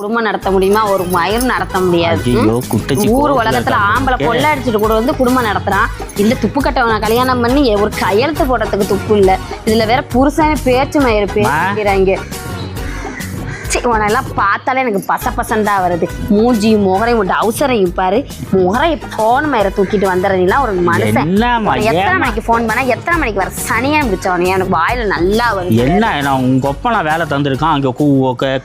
குடும்பம் நடத்த முடியுமா? ஒரு மயிரும் நடத்த முடியாது. ஊர் உலகத்துல ஆம்பளை கொள்ளை அடிச்சுட்டு கூட வந்து குடும்பம் நடத்துறான். இந்த துப்பு கட்டவனை கல்யாணம் பண்ணி ஒரு கையெழுத்து போடுறதுக்கு துப்பு இல்ல. இதுல வேற புருஷனே பேச்சு மயிறு பேசுறாங்க. உனெல்லாம் பார்த்தாலே எனக்கு பச பசந்தா வருது. மூஞ்சி முகரையும் விட்டு அவசரம் பாரு. முகரை போன் மயிரை தூக்கிட்டு வந்துடுறீங்களா ஒரு மனுஷன். எத்தனை? மணிக்கு ஃபோன் பண்ணா எத்தனை மணிக்கு வர? சனியா முடிச்சவனே எனக்கு வாயில நல்லா வருது. என்ன நான் உங்க ஒப்பனா வேலை தந்திருக்கான்? அங்க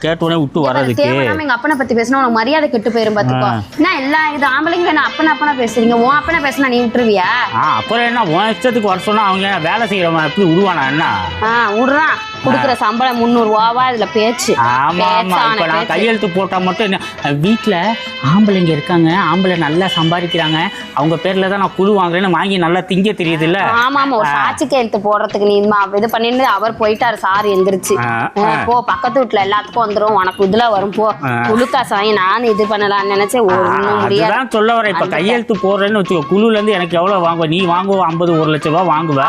கேட்டோடனே விட்டு வர்றதுக்கு. எங்க அப்பனை பத்தி பேசினா உனக்கு மரியாதை கெட்டு போயிரும் பாத்துக்கோ. என்ன எல்லா இது ஆம்பளைங்க என்ன அப்பன அப்பனா பேசுறீங்க? உன் அப்பனா பேசினா நீ விட்டுருவியா? அப்புறம் என்ன உன் இஷ்டத்துக்கு வர சொன்னா அவங்க வேலை செய்யறவன் எப்படி விடுவானா என்ன? ஆ விடுறான் குடுக்குற சம்பளம் முந்நூறு ரூபாவா இதுல பேச்சு. ஆமா. ஆமா இப்ப நான். கையெழுத்து போட்டா மட்டும் என்ன வீட்ல ஆம்பளைங்க இருக்காங்க ஆம்பளை நல்லா சம்பாதிக்கிறாங்க அவங்க பேர்ல தான் நான் குழு வாங்குறேன்னு வாங்கி நல்லா திங்க தெரியுது இல்ல ஆமா ஆமா. ஒரு சாட்சி கையெழுத்து போடுறதுக்கு நீ இது பண்ணிட்டு அவர் போயிட்டாரு சார் எந்திரிச்சு. போ பக்கத்து வீட்டுல எல்லாத்துக்கும் வந்துரும் உனக்கு இதுல வரும் போ. குளுக்காசு வாங்கி நானும் இது பண்ணலாம்னு நினைச்சேன் அதுதான் சொல்ல வரேன். இப்ப கையெழுத்து போடுறேன்னு வச்சுக்கோ குழுல இருந்து எனக்கு எவ்வளவு வாங்குவ? நீ வாங்குவ? ஐம்பது ஒரு லட்சம் ரூபாய் வாங்குவ?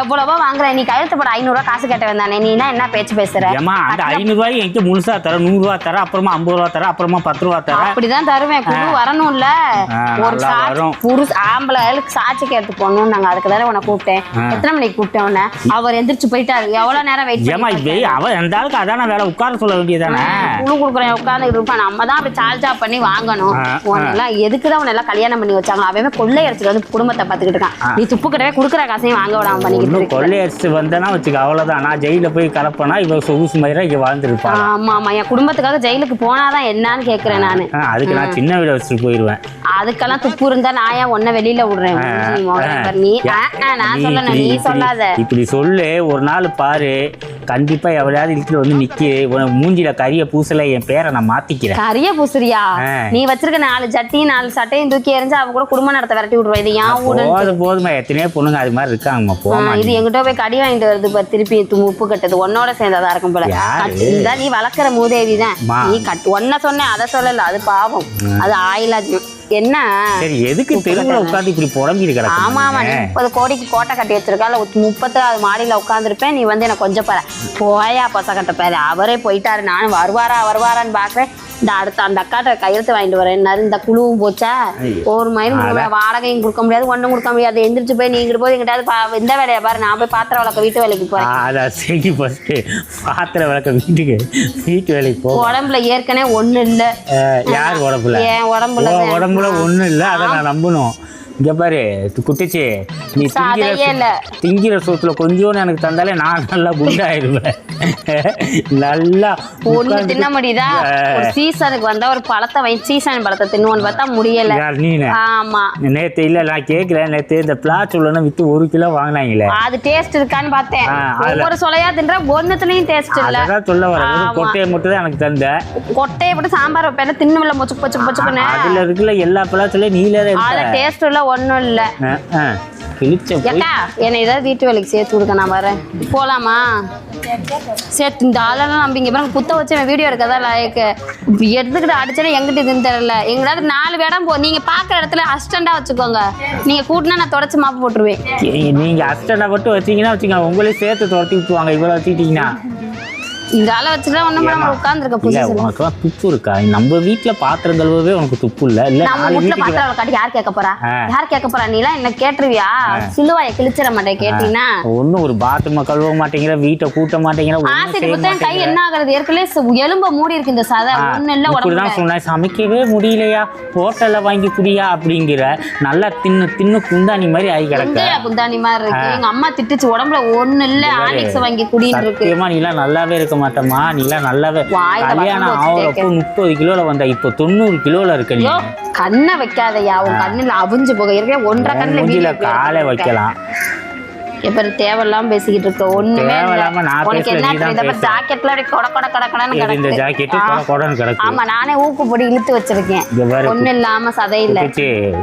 எவ்வளவோ வாங்குற. நீ கையெழுத்து போட ஐநூறு ரூபாய் காசு கேட்ட வந்தானே நீ என்ன என்ன பேச்சு பேசுற? ஏமா அந்த ஐநூறு ரூபாய் என்கிட்ட முழுசா தர நூறு ரூபா தர அப்புறமா ஐம்பது ரூபா தர அப்புறமா பத்து ரூபா தர. அப்படிதான் தருவேன். குழு வரணும்ல. ஒரு வரும். புருஷ ஆம்பளைகளுக்கு சாட்சி கேட்டு போகணும் நாங்க அதுக்கு தானே உன்னை கூப்பிட்டேன். எத்தனை மணிக்கு கூப்பிட்டேன் உன்னை? அவர் எந்திரிச்சு போயிட்டாரு. எவ்வளவு நேரம் வெயிட் ஏமா இப்ப அவன் எந்த ஆளுக்கு அதான வேலை? உட்கார சொல்ல வேண்டியதானே குழு கொடுக்குறேன் உட்காந்து இருப்பான் நம்ம தான் அப்படி சார்ஜா பண்ணி வாங்கணும். உன்னெல்லாம் எதுக்கு தான் உன்னெல்லாம் கல்யாணம் பண்ணி வச்சாங்க அவன் கொள்ளை அடிச்சுட்டு வந்து குடும்பத்தை பார்த்துக்கிட்டு இருக்கான். நீ துப்பு கிட்டவே கொடுக்குற காசையும் வாங்க விடாம பண்ணிக்கிட்டு இருக்க கொள்ளையடிச்சு வந்தேன்னா வச்சுக்க அவ்வளவுதான். நான் ஜெயில போய் கலப்பனா இவ சொகுசு மயிரா இங்க வாழ்ந்துருப்பான் ஆமா ஆமா என் குடும்பத்துக்காக ஜெயிலுக்கு போனாதான் என்னன்னு கேக்குறேன் நானு. அதுக்கு நான் சின்ன வீட வச்சுட்டு போயிருவேன். அதுக்கெல்லாம் துப்பு இருந்தா நான் ஏன் உன்னை வெளியில விடுறேன். நீ நான் சொல்லணும் நீ சொல்லாத. இப்படி சொல்லு. ஒரு நாள் பாரு கண்டிப்பா எவ்வளையாவது இழுத்துட்டு வந்து நிக்கி. மூஞ்சில கரிய பூசல என் பேரை நான் மாத்திக்கிறேன். கரிய பூசுறியா. நீ வச்சிருக்க நாலு சட்டியும் நாலு சட்டையும் தூக்கி எறிஞ்சு அவ கூட குடும்ப நடத்த விரட்டி விடுவா இது ஏன் போதும் போதுமா எத்தனையோ பொண்ணுங்க அது மாதிரி இருக்காங்கம்மா. போமா இது எங்கிட்ட போய் கடி வாங்கிட்டு வருது திருப்பி உப்பு கட்டது உன்னோட சேர்ந்ததா இருக்கும் போல. நீ வளர்க்குற மூதேவி தான். நீ கட் ஒன்ன சொன்னேன் அதை சொல்லல. அது பாவம். அது ஆயிலாச்சு என்ன? சரி எதுக்கு தெருவுல உட்காந்து இப்படி புடம்பிட்டு ஆமா ஆமா நீ முப்பது கோடிக்கு கோட்டை கட்டி வச்சிருக்கால முப்பத்தாறு மாடியில உட்காந்துருப்பேன் நீ வந்து எனக்கு கொஞ்சம் பாரு. போயா பசங்கட்ட பாரு. அவரே போயிட்டாரு. நானும் வருவாரா வருவாரான்னு பாக்குறேன். இந்த அடுத்த அந்த அக்காட்ட கையெழுத்து வாங்கிட்டு வரேன். இந்த குழுவும் போச்சா? ஒரு மயிலும் வாடகையும் கொடுக்க முடியாது ஒண்ணும் கொடுக்க முடியாது. எந்திரிச்சு போய் நீங்க போய் எங்கிட்டாவது இந்த வேலையை பாரு நான் போய் பாத்திரம் வளர்க்க வீட்டு வேலைக்கு போறேன். அதான் சரி பாத்திரம் விளக்க வீட்டுக்கு வீட்டு வேலைக்கு போ உடம்புல ஏற்கனவே ஒண்ணு இல்ல. யார் உடம்புல? என் உடம்புல உடம்புல ஒண்ணும் இல்ல அதை நான் நம்பணும். இங்க பாரு குட்டிச்சு. நீ திங்கிற திங்கிற சோத்துல கொஞ்சோன்னு எனக்கு தந்தாலே நான் நல்லா குண்டாயிருவேன். நல்லா ஒண்ணு தின்ன முடியுதா? ஒரு சீசனுக்கு வந்தா ஒரு பழத்தை வாங்கி சீசன் பழத்தை தின்னுவோன்னு பார்த்தா முடியல. நீனு? ஆமா. நேத்து இல்ல நான் கேட்கிறேன் நேத்து இந்த பிளாச் உள்ளன வித்து ஒரு கிலோ வாங்கினாங்களே. அது டேஸ்ட் இருக்கான்னு பார்த்தேன். ஒவ்வொரு சொலையா தின்ற ஒன்னத்துலயும் டேஸ்ட் இல்ல. அதான் சொல்ல வரேன். ஆமா. கொட்டையை மட்டும் தான் எனக்கு தந்த. கொட்டையை போட்டு சாம்பார் வைப்பேன் தின்னுமில்ல மொச்சு பொச்சு பொச்சுக்குன்னு அதுல இருக்குல்ல எல்லா பழத்துலயும் நீல அதுல இருக்க டேஸ்ட் இல்ல. ஏக்கா என்னை ஏதாவது வீட்டு வேலைக்கு சேர்த்து கொடுக்க நான் வரேன். போலாமா? சேர்த்து இந்த ஆளெல்லாம் நம்பிங்க பாருங்க குத்த வச்சு வீடியோ எடுக்கதான் லாயக்கு. எடுத்துக்கிட்டு அடிச்சேன்னா எங்கிட்ட இதுன்னு தெரியல. எங்களாவது நாலு இடம் போ நீங்க பாக்குற இடத்துல அசிஸ்டண்டா வச்சுக்கோங்க. நீங்க கூட்டினா நான் தொடச்சு மாப்பு போட்டுருவேன். நீங்க அஸ்டண்டா மட்டும் வச்சீங்கன்னா வச்சுக்கோங்க உங்களே சேர்த்து துரத்தி விட்டுவாங்க இவ்வளவு வச்சுக்கிட்டீங்கன்னா. இந்த ஆளை வச்சுட்டு ஒண்ணும் நம்ம உட்காந்துருக்க இல்ல புதுசு உனக்கு துப்பு இருக்கா? நம்ம வீட்டுல பாத்திரம் கழுவவே உனக்கு துப்பு இல்ல. இல்ல நம்ம வீட்டுல பாத்திரம் காட்டி யார் கேட்க போறா. யார் கேட்க போறா? நீ எல்லாம் என்ன கேட்டுருவியா? சிலுவாய கிழிச்சிட மாட்டேன் கேட்டீங்கன்னா ஒண்ணும் ஒரு பாத்ரூம் கழுவ மாட்டேங்கிற வீட்டை கூட்ட மாட்டேங்கிற செய்ய புத்தகம் கை என்ன ஆகுறது ஏற்கனவே எலும்ப மூடி இருக்கு இந்த சதை. ஒண்ணு இல்ல உடம்புல. இப்படிதான் சொன்னேன் சமைக்கவே முடியலையா? ஹோட்டல்ல வாங்கி குடியா அப்படிங்கிற நல்லா தின்னு தின்னு குந்தாணி மாதிரி ஆகி கிடக்க. குந்தாணி மாதிரி இருக்கு? எங்க அம்மா திட்டுச்சு உடம்புல ஒண்ணு இல்ல ஆனிக்ஸ் வாங்கி குடின்னு இருக்கு. சத்தியமா நீலாம் நல்லாவே இருக்க மாட்டேமா நீலாம் நல்லாவே கல்யாணம் ஆகுறப்போ முப்பது கிலோல வந்த இப்போ தொண்ணூறு கிலோல இருக்க நீ. கண்ணை வைக்காதயா. உன் கண்ணுல அவிஞ்சு போக. ஏற்கனவே ஒன்றரை கண்ணுல காலை வைக்கலாம். இப்ப தேவையில்லாம பேசிக்கிட்டு இருக்க. ஒண்ணுமே உனக்கு பேசல, என்ன நீ. ஜாக்கெட்ல அப்படியே கொட கொட கொட கொடன்னு கிடக்கு. ஆமா நானே ஊக்கு இழுத்து வச்சிருக்கேன். ஒண்ணு இல்லாம சதை இல்ல.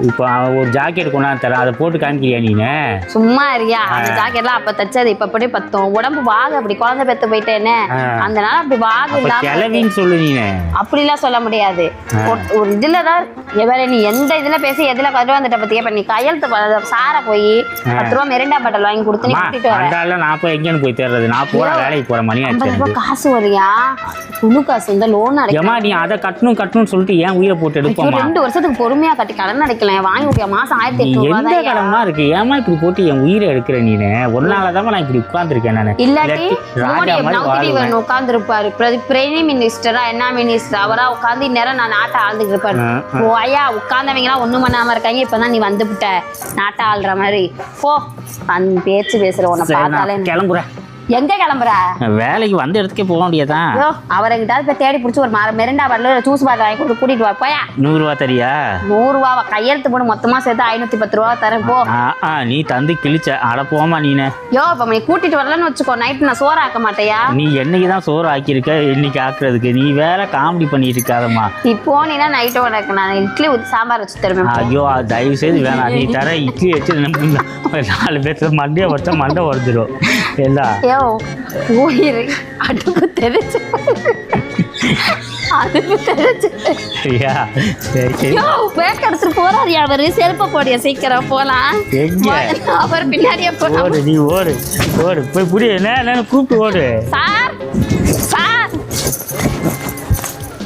இப்போ ஒரு ஜாக்கெட் கொண்டாந்து தரேன். அதை போட்டு காமிக்கிறியா நீனு? சும்மா இருக்கியா? அந்த ஜாக்கெட்லாம் அப்ப தச்சது இப்ப அப்படி பத்தும்? உடம்பு வாகு அப்படி. குழந்தை பெத்து போயிட்டேன்னு. அந்த நாள் அப்படி வாகு இல்லாம சொல்லு நீனு. அப்படிலாம் சொல்ல முடியாது. ஒரு- ஒரு இதுல தான் எவரே நீ எந்த இதுல பேசி எதுல கரு வந்துட்ட பத்தியே பண்ணி கையெழுத்து ப- சார போய் பத்து ரூபா மெரிண்டா பாட்டில் வாங்கி கொடுத்து நீ கூட்டிட்டு வர. அந்த நான் போய் எங்கேன்னு போய் தேடுறது? நான் போறேன் வேலைக்கு போறேன் மணி ஆச்சு காசு வருயா? குழு காசு இந்த லோன் அடைக்க ஏம்மா நீ அதை கட்டணும் கட்டணும்னு சொல்லிட்டு ஏன் உயிரை போட்டு எடுப்போமா ரெண்டு வருஷத்துக்கு பொறுமையா கட்டி கடன் அடைக்கலாம். வாங்கி முடிய? மாசம் ஆயிரத்தி நீ எட்டு எந்த கடமா இருக்கு? ஏமா இப்படி போட்டு என் உயிரை எடுக்கிற நீனு ஒரு நாள் நான் இப்படி உட்கார்ந்துருக்கேன் நானு. இல்லாட்டி இல்லாட்டி ராஜா மோடி மாதிரி வாழ்வேன். நவுத்திரி உட்கார்ந்து இருப்பாரு பிரைம் மினிஸ்டரா என்ன மினிஸ்டர்? அவரா உட்கார்ந்து இந்நேரம் நான் நாட்டை ஆழ்ந்துட்டு இருப்பாரு. ஓ ஐயா உட்கார்ந்தவங்க எல்லாம் ஒண்ணும் பண்ணாம இருக்காங்க. இப்பதான் நீ வந்துவிட்ட நாட்டை ஆள்ற மாதிரி. போ அந்த பேச்சு பேசுற உன்னை பார்த்தாலே கிளம்புறேன். எங்க கிளம்புற? வேலைக்கு வந்த இடத்துக்கே போக வேண்டியதான் அவரை கிட்ட போய் தேடி பிடிச்சி ஒரு மர- மெரிண்டா பாட்டில் ஜூஸ் பாட்டில் வாங்கி கொடுத்து கூட்டிட்டு வா போயா. நூறுரூவா தரியா? நூறு ரூபாவா கையெழுத்து போட்டு மொத்தமா சேர்த்து ஐநூத்தி பத்து ரூபா தரேன் போ நீ தந்து கிழிச்ச. அட போமா நீனு. யோ இப்ப நீ கூட்டிட்டு வரலன்னு வச்சுக்கோ நைட்டு நான் சோறு ஆக்க மாட்டேயா? நீ என்னைக்கு தான் சோறு ஆக்கியிருக்க இன்னைக்கு ஆக்குறதுக்கு. நீ வேற காமெடி பண்ணிட்டு இருக்காதம்மா. நீ போனீங்கன்னா நைட்டு உனக்கு நான் இட்லி ஊற்றி சாம்பார் வச்சு தருவேன். ஐயோ தயவு செய்து வேணாம். நீ தர இட்லி வச்சு நாலு பேர்த்து மண்டையை வச்சா மண்டை உடஞ்சிரும். யோ போயிரு அடுப்பு தெரிச்சு அடுப்பு தெரிச்சு பேக் எடுத்துட்டு போறாரு அவரு செருப்ப போடிய சீக்கிரம் போலாம். எங்க? அவர் பின்னாடியே போலாம். ஓடு நீ ஓடு ஓடு. போய் புரிய என்ன என்னன்னு கூப்பிட்டு ஓடு. சார்